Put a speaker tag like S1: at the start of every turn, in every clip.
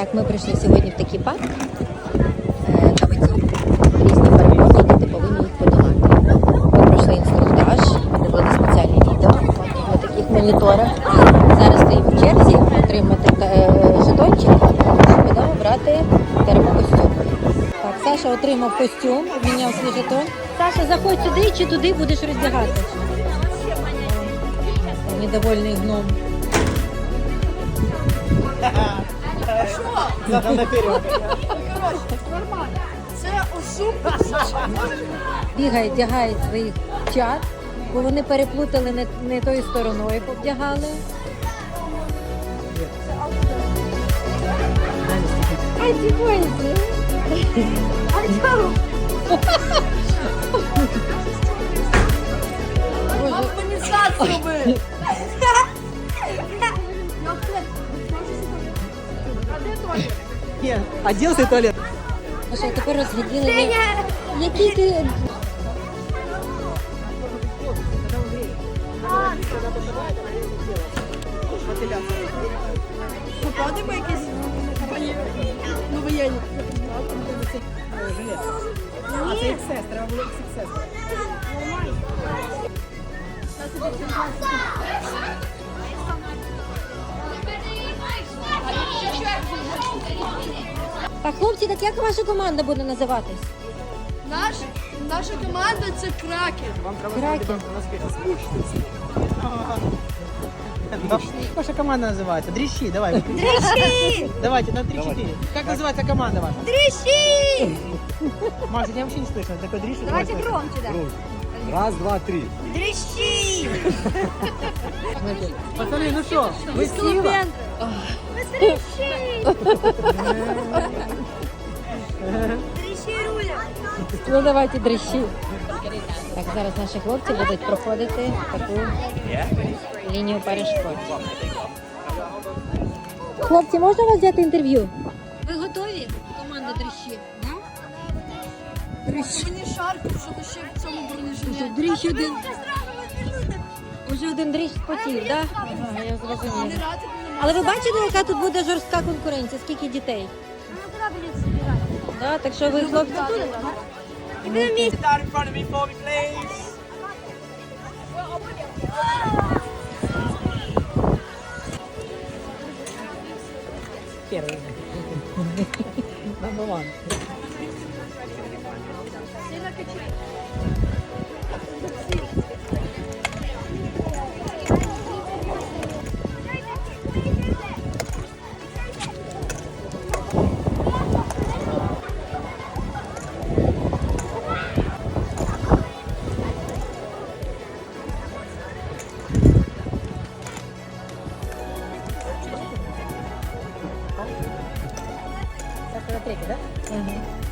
S1: Так, ми прийшли сьогодні в такий парк. Е. Зараз стоїмо в черзі отримати е, жетончик, щоб будемо брати термокостюм. Так, Саша отримав костюм, обміняв свій жетон. Саша, заходь сюди чи туди будеш роздягатися. Недовольний гном.
S2: Надо наперед.
S3: Це ошибка.
S1: Бігає, вдягає своїх чат, бо вони переплутали не, не тою стороною, повдягали. Ай, ці боїться.
S3: Організацію би.
S2: Нет, оделся и туалет.
S1: Маша, а тепер розгляділи, я- який ти.
S3: Попадемо якісь ну воєнні.
S2: А це XS, треба було XS.
S1: Так, хлопці, так як ваша команда буде називатись?
S3: Наш, наша команда це кракен.
S2: Вам треба
S1: Кракен.
S2: зробити на спеціальність. Ваша команда называется. Дрищи, давай. Дрищи! Давайте, на 3-4. Как называется команда ваша?
S3: Дрищі!
S2: Макс, я тебя вообще не слышно. Такой дрищи.
S3: Давайте громче, да.
S4: Раз, два, три.
S3: Дрищі!
S2: Пацаны, ну что, вы сила?
S3: Дрищі! Дрищі руля!
S1: Ну давайте дрищі. Так, зараз наші хлопці будуть проходити таку лінію перешкод. Хлопці, можна вас взяти інтерв'ю? Ви готові? Команда дрищі. Дрищ.
S3: Мені жарко, щоб ще в цьому бронежилеті.
S1: Дрищ один. Уже один дрищ спотів, так? Ага, я зрозуміла. Але ви бачите, яка тут буде жорстка конкуренція? Скільки дітей? Да, так що ви хлопці.
S2: Start in front of me for me, please. Первый. Number one. Это на третий, да?
S1: А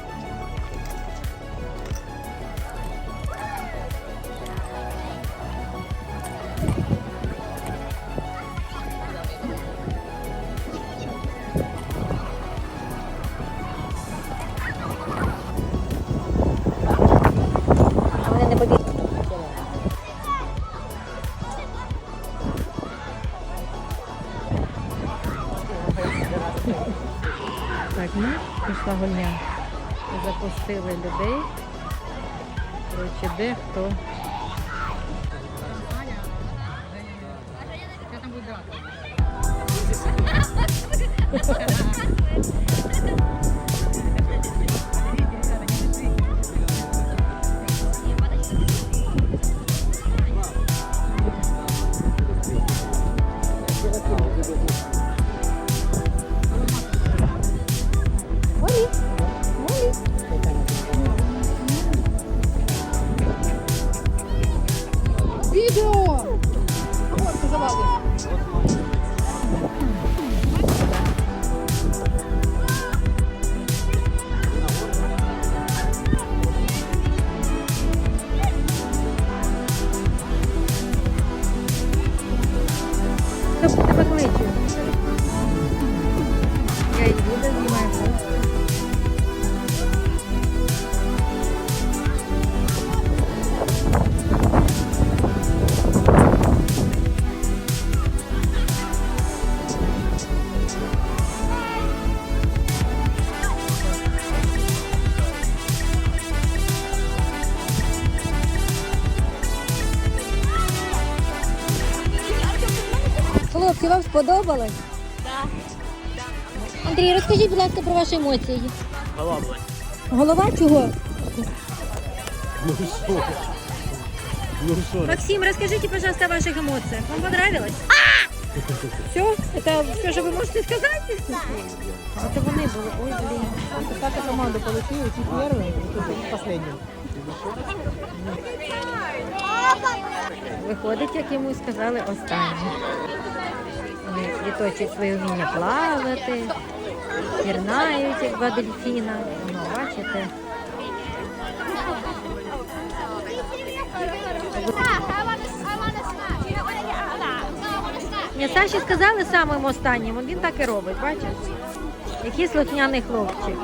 S1: гульня. Запустили людей. Коротше, де хто. Молі. Тебе кличуть. Я її відео. Хлопці, вам сподобалось? Так. Андрій, розкажіть, будь ласка, про ваші емоції.
S2: Голова.
S1: Голова чого?
S4: Ну что? Ну что?
S1: Максим, расскажите, пожалуйста, о ваших эмоциях. Вам понравилось? Все? Это все, что вы можете сказать? Это вони були. Ой, блін.
S2: Как команду получили, идти первым, и тут последним.
S1: Виходить, як йому сказали, останній. Вони відточують своє вміння плавати, пірнають, як два дельфіна. Ну, бачите. Ні, Саші сказали самим останнім, він так і робить, бачиш? Який слухняний хлопчик.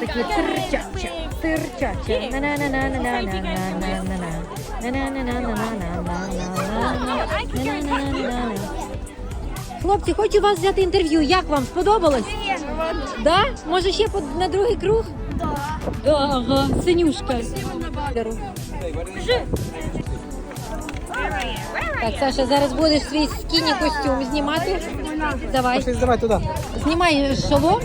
S1: Такі тирчача, тирчача. На-на-на-на-на-на-на-на-на. Хлопці, хочу вас взяти інтерв'ю. Як вам сподобалось? Да? Може ще на другий круг? Да, Ага, синюшка. Так, Саша, зараз будеш свій скіні костюм знімати. Давай.
S2: Давай туди.
S1: Знімай шолом.